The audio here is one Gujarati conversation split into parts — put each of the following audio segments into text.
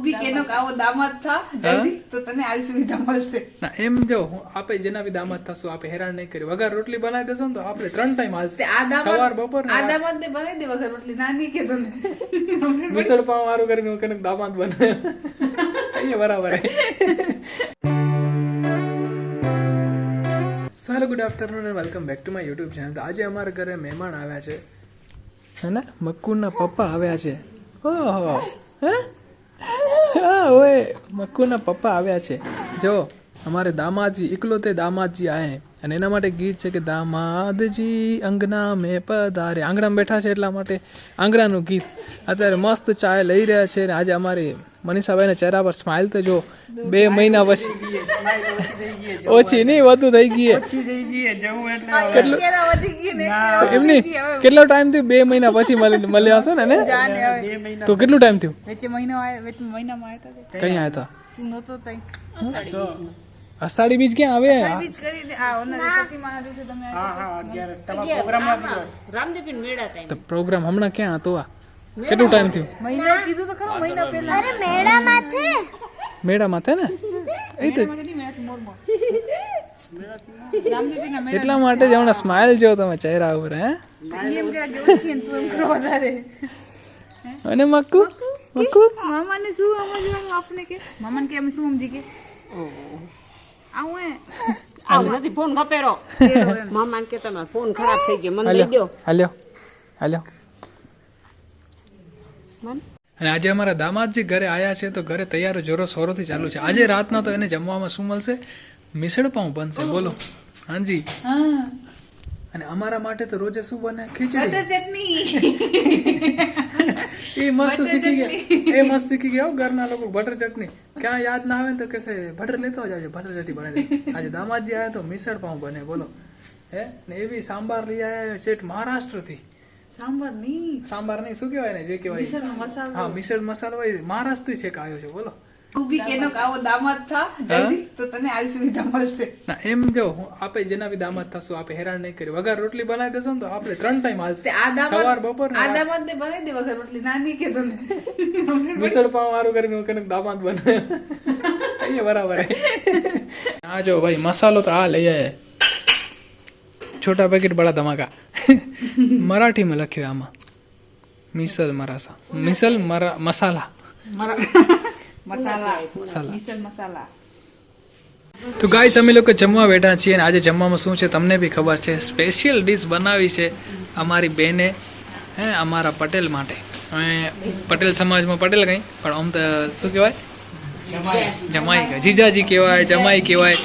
તું બી કેનો આવો દામાદ થા જલ્દી. તો તને આવી સુવિધા મળશે. ના એમ જો આપે જેના બી દામાદ થશું આપે હેરાન નહીં કરી. વગર રોટલી બનાવી દેશો ને તો આપણે ત્રણ ટાઈમ હાલશે. આ દામાદ સવાર બપોર આ. દામાદ ને બનાવી દે વગર રોટલી. નાની કે તને. મિસળ પાવ વાળું કરીને કનક દામાદ બને. એ બરાબર. So hello good afternoon and welcome back to my YouTube channel તો આજે અમારા ઘરે મહેમાન આવ્યા છે. હે ને? મક્કુના પપ્પા આવ્યા છે. ઓહો. હે? ઓય, મક્કુના પપ્પા આવ્યા છે. જો, અમારે દામાદજી એકલો તે દામાદજી આએ અને એના માટે ગીત છે કે, દામાદજી અંગના મેં પધારે આંગણામાં બેઠા છે એટલા માટે આંગણાનું ગીત. અત્યારે મસ્ત ચાય લઈ રહ્યા છે અને આજે અમારી મનીષાભાઈના ચહેરા પર સ્માઇલ તો જો બે મહિના પછી ઓછી નહીં વધુ થઈ ગઈ હે. કેરા વધી ગઈ ને કેરા એમ નહીં કેટલો ટાઈમ થયો? બે મહિના પછી મળી મળ્યા હશે ને તો કેટલું ટાઈમ થયું? કઈ આવ્યા હતા અષાઢી બીજ ક્યાં આવે? પ્રોગ્રામ હમણાં ક્યાં હતો આ? કેટલું ટાઈમ થયું? મહિના કીધું તો ખરો મહિના પહેલા. મેળામાં છે? ને? એ તો એટલા માટે જ હમણાં સ્માઇલ જેવો તમે ચહેરા ઉપર હે? એમ કે જો તું એમ કરો વધારે. અને મક્કુ? મક્કુ? મામાને શું સમજવાનું આપને કે? મામાને કે અમે શું સમજી કે? આવું હે? આવું નથી ફોન ખપેરો મામાને મામા કે તમારો ફોન ખરાબ થઈ ગયો. મને લઈ હાલ્યો દો હાલ્યો હાલ્યો? અને આજે અમારા દામાદજી ઘરે આવ્યા છે તો ઘરે તૈયારો જોરો સોરોથી ચાલુ છે. આજે રાતના તો એને જમવામાં શું મળશે? મિસળ પાઉં બનશે બોલો. હાજી. અને અમારા માટે તો રોજે શું બને? ખીચડી. ચટણી. એ મસ્ત શીખી ગયા. એ મસ્ત શીખી ગયા ઘરના લોકો. બટર ચટણી. ક્યાં યાદ ના આવે ને તો કહેશે બટર લેતો જ આજે બટર ચટણી બને આજે દામાદજી આવ્યા તો મિસળ પાઉં બને બોલો. હે? ને એવી સાંભાર લઈ આવ્યા છે મારાષ્ટ્રથી સાંભાર નહીં. સાંભાર નહીં શું કહેવાય ને જે કહેવાય. મસાલો. હા મિસળ મસાલો હોય મહારાષ્ટ્રથી છે આવ્યો છે બોલો. તું બી કેનો આવો દામાદ થા જલ્દી તો તને આવી સુવિધા મળશે. ના એમ જો આપે જેના બી દામાદ થશું આપે હેરાન નહીં કરી વગર રોટલી બનાવી દેશો ને તો આપણે ત્રણ ટાઈમ હાલશે. આ દામાદ સવાર બપોર આ. દામાદ ને બનાવી દે વગર રોટલી. નાની કે તને. મિસળ પાવ વાળું કરીને હું કનક દામાદ બને અહીંયા બરાબર હા આ જો ભાઈ મસાલો તો આ લઈ આયા. છોટા પેકેટ બડા ધમાકા મરાઠીમાં લખ્યું આમાં મિસલ મરાસા મિસલ મરા મસાલા મસાલા તો ગાઈસ અમે લોકો જમવા બેઠા છીએ અને આજે જમવામાં શું છે તમને બી ખબર છે? સ્પેશિયલ ડીશ બનાવી છે અમારી બેને હે અમારા પટેલ માટે. અમે પટેલ સમાજમાં પટેલ કંઈ? પણ આમ તો શું કહેવાય? જમાઈ. કહેવાય જીજાજી કહેવાય જમાઈ કહેવાય.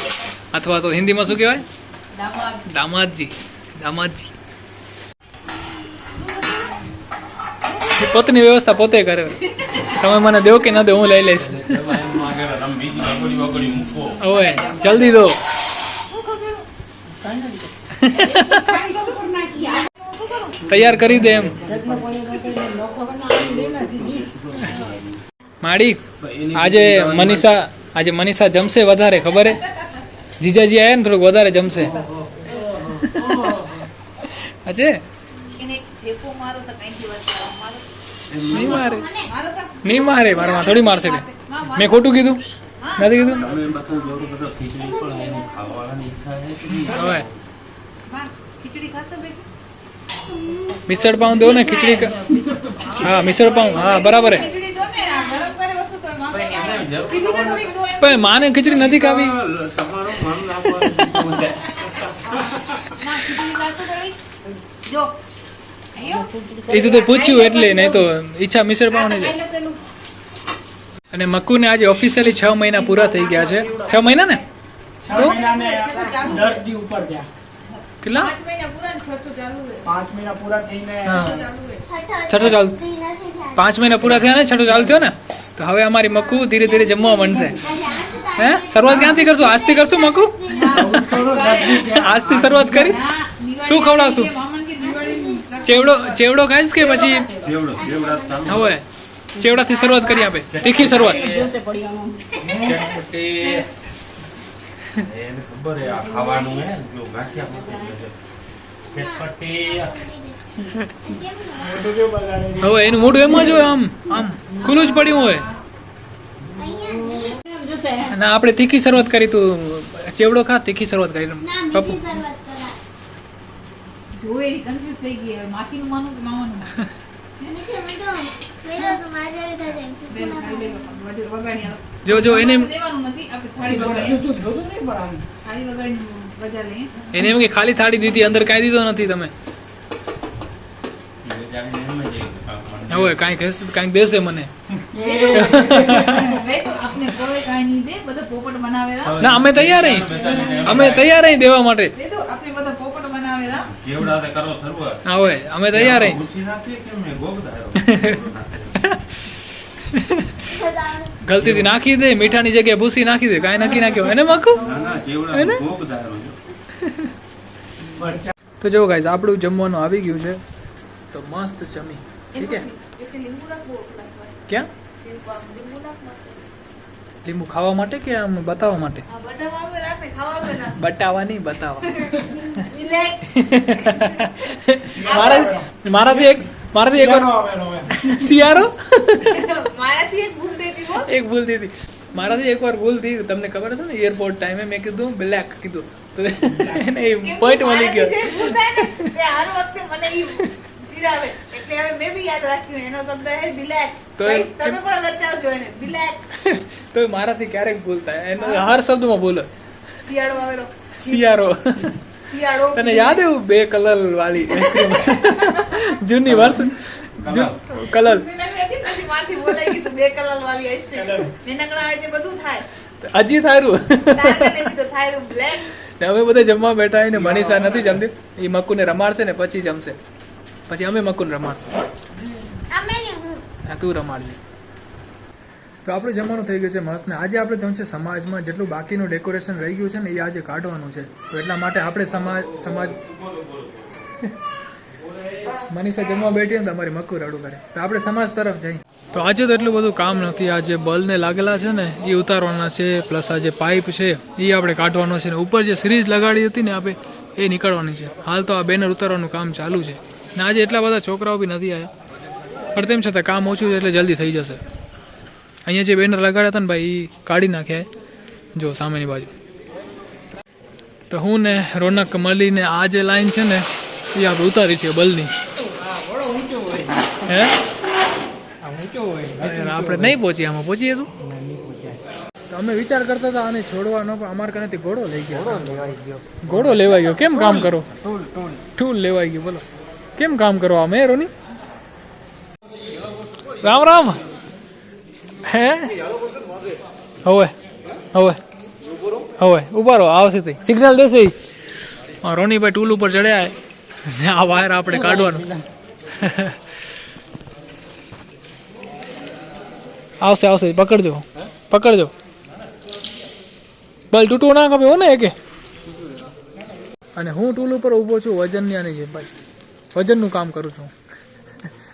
અથવા તો હિન્દીમાં શું કહેવાય? દામાદજી. દામાદજી. પોતની વ્યવસ્થા પોતે કરે. તમે મને દો કે ના દો હું લઈ લઈશ. ઓય જલ્દી દો. તૈયાર કરી દે એમ. માડી આજે મનીષા આજે મનીષા જમશે વધારે ખબર હે? જીજાજી આયા ને થોડુંક વધારે જમશે. હશે? એને ફેંકો મારો તો કઈ દિવસ મારો. નહીં મારે. નહીં મારે મારવા થોડી મારશે મેં ખોટું કીધું? નથી કીધું? હવે. માં ખીચડી ખાશો બે મિસળ પાઉં દો ને ખીચડી હા મિસળ પાઉં હા બરાબર. પણ માને ખીચડી નથી ખાવી. થોડી જો એ તો તે પૂછ્યું એટલે નહીં તો ઈચ્છા મિસર પાઉં છે અને મક્કુને આજે ઓફિશિયલી છ મહિના પૂરા થઈ ગયા છે. છ મહિના ને તો? કેટલા? પાંચ મહિના પૂરા ને છઠ્ઠું ચાલુ છે. પાંચ મહિના પૂરા થઈને હા. ચાલુ છે. છઠ્ઠો ચાલુ. પાંચ મહિના પૂરા થયા ને છઠ્ઠો ચાલુ થયો ને? તો હવે અમારી મક્કુ ધીરે ધીરે જમવા માંડશે. હે? શરૂઆત ક્યાંથી કરશું? આજથી કરશું મક્કુ? આજથી શરૂઆત કરી. શું ખવડાવશું? ચેવડો ચેવડો ખાઈશ કે પછી? હવે ચેવડાથી શરૂઆત કરી આપે. તીખી શરૂઆત. જોશે પડિયામાં. એને ખબર હે ખાવાનું હે જો હવે એનું મોઢું એમ જ હોય આમ. આમ ખુલ્લું જ પડ્યું હોય. ના આપણે તીખી શરૂઆત કરી તું. ચેવડો ખા તીખી શરૂઆત કરી ના પપ્પુ મીઠી શરૂઆત કરા. જોઈ કન્ફ્યુઝ થઈ ગઈ. હવે માસીનું માનું કે મામાનું. જો જો એને એને એમ કે ખાલી થાળી દીધી અંદર કાંઈ દીધો નથી તમે. હવે કાંઈક કાંઈક દેશે મને. લઈ કોઈ કાંઈ નહીં દે બધા પોપટ બનાવેલા ના અમે તૈયાર અમે તૈયાર દેવા માટે. લઈ તો આપણે બધા પોપટ બનાવેલા જેવડા તે કરો શરૂઆત. હા હોય. અમે તૈયાર કે મેં ગોગ ધાર્યો? ગલતીથી નાખી દે મીઠાની જગ્યાએ ભૂસી નાખી દે કાંઈ નાખી નાખ્યો એને મકુ ના ના જેવડા ગોગ ધાર્યો તો જો ગાઈઝ આપણું જમવાનું આવી ગયું છે. તો મસ્ત જમી. ઠીક રાખવું ક્યાં? લીંબુ ખાવા માટે કે આમ બતાવવા માટે? બટાવા નહીં બતાવવા મારા મારાથી એક મારાથી એક વાર શિયાળો એક ભૂલ દીધી મારાથી એક વાર ભૂલ થઈ. તમને ખબર હશે ને એરપોર્ટ ટાઈમે મેં કીધું બ્લેક કીધું. તો એને પોઈન્ટ મળી ગયો. મારાથી જે ભૂલ થાય ને, તે હર વખતે મને ઈ ચીડાવે. એટલે હવે મેં બી યાદ રાખ્યું એનો શબ્દ હે બિલેક તો તમે પણ વચાવજો એને બિલેક તો મારાથી ક્યારેક ભૂલતા એનો હર શબ્દમાં ભૂલ. શિયાળો આવેલો શિયાળો. શિયાળો. તને યાદ એવું બે કલર વાળી? જૂની વર્ષ? કલર બે કલર વાળી આઈસ્ક્રીમ નાનકડા હોય બધું થાય. હજી થારું બ્લેક બધા જમવા બેઠા ને મનીષા નથી જમતી. એ મક્કુને રમાડશે ને પછી જમશે. પછી અમે મકુન રમાડશું. હું. તું રમાડજે. તો આપણું જમવાનું થઈ ગયું છે મસ્ત ને. આજે આપણે જવું છે સમાજમાં. જેટલું બાકીનું ડેકોરેશન રહી ગયું છે ને એ આજે કાઢવાનું છે. તો એટલા માટે આપણે સમાજ સમાજ મનીષા જમવા બેઠી ને તમારી મકુર રડું કરે. તો આપણે સમાજ તરફ જઈ. તો આજે તો એટલું બધું કામ નથી. આ જે બલ્બને લાગેલા છે ને એ ઉતારવાના છે. પ્લસ આ જે પાઇપ છે એ આપણે કાઢવાનો છે ને. ઉપર જે સિરીઝ લગાડી હતી ને આપણે એ નીકળવાની છે. હાલ તો આ બેનર ઉતારવાનું કામ ચાલુ છે. ને આજે એટલા બધા છોકરાઓ બી નથી આવ્યા પણ તેમ છતાં કામ ઓછું છે એટલે જલ્દી થઈ જશે. અહીંયા જે બેનર લગાડ્યા હતા ને ભાઈ એ કાઢી નાખ્યા જો સામેની બાજુ. તો હું ને રોનક મળીને આ જે લાઈન છે ને એ આપણે ઉતારી છે બલની. હે? આપણે નહીં પહોંચીએ આમાં. પહોંચીએ શું? અમે વિચાર કરતા હતા આને છોડવાનો પણ અમારા કનેથી ઘોડો લઈ ગયો. ઘોડો લેવાઈ ગયો. કેમ કામ કરો? ટૂલ લેવાઈ ગયો બોલો. કેમ કામ કરો અમે રોની? રામ રામ. હે? હવે હવે હવે. ઊભા રહો આવશે તે સિગ્નલ દેશે રોનીભાઈ ટૂલ ઉપર ચડ્યા આ વાયર આપણે કાઢવાનું. આવશે આવશે, પકડજો. પકડજો. બલ તૂટવું ના ખપે હો ને કે અને હું ટૂલ ઉપર ઊભો છું વજનની આની છે ભાઈ. વજનનું કામ કરું છું.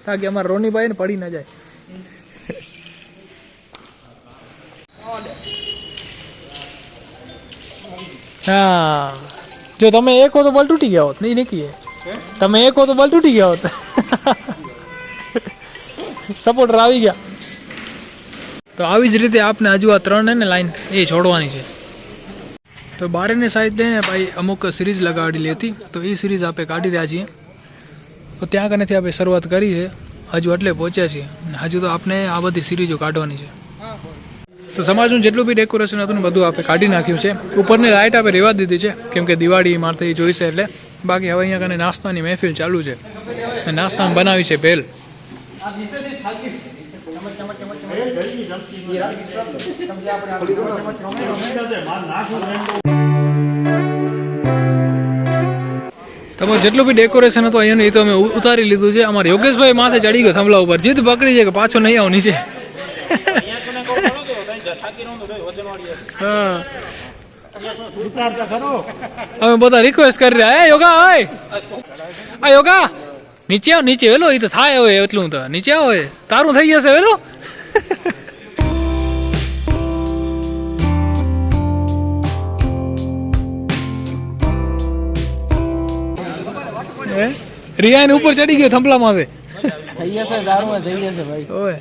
કારણ કે અમારા રોનીભાઈ ને પડી ના જાય. હા. જો તમે એક હો તો બલ તૂટી ગયા હોત. નહીં, નીકળીએ. તમે એક હો તો બલ તૂટી ગયા હોત. સપોર્ટર આવી ગયા. તો આવી જ રીતે આપને હજુ આ ત્રણ ને લાઈન એ છોડવાની છે. તો બારેની સાઈડ ને ભાઈ અમુક સિરીઝ લગાડેલી હતી તો એ સિરીઝ આપણે કાઢી રહ્યા છીએ. તો ત્યાં કનેથી આપણે શરૂઆત કરી છે. હજુ એટલે પહોંચ્યા છીએ. હજુ તો આપણે આ બધી સિરીજો કાઢવાની છે. તો સમાજનું જેટલું બી ડેકોરેશન હતું ને બધું આપણે કાઢી નાખ્યું છે. ઉપરની લાઇટ આપણે રેવા દીધી છે. કેમ કે દિવાળી માટે જોઈશે એટલે. બાકી હવે અહીંયા કને નાસ્તાની મહેફિલ ચાલુ છે. અને નાસ્તામાં બનાવી છે ભેલ. તમે જેટલું બી ડેકોરેશન હતું અહીંયાનું એ તો અમે ઉતારી લીધું છે. અમારે યોગેશભાઈ માથે ચડી ગયો થાંભલા ઉપર. જીદ પકડી છે કે પાછો નહીં આવું નીચે. અમે બધા રિક્વેસ્ટ કરી રહ્યા. હે યોગા હોય આ યોગા! નીચે આવ, નીચે. વેલો એ તો થાય હોય એટલું તો. નીચે આવો તારું થઈ જશે વેલો. રિયા રિયાન ઉપર ચડી ગયો થંભલામાં હવે. થઈ જશે દારૂમાં થઈ જશે ભાઈ. ઓય.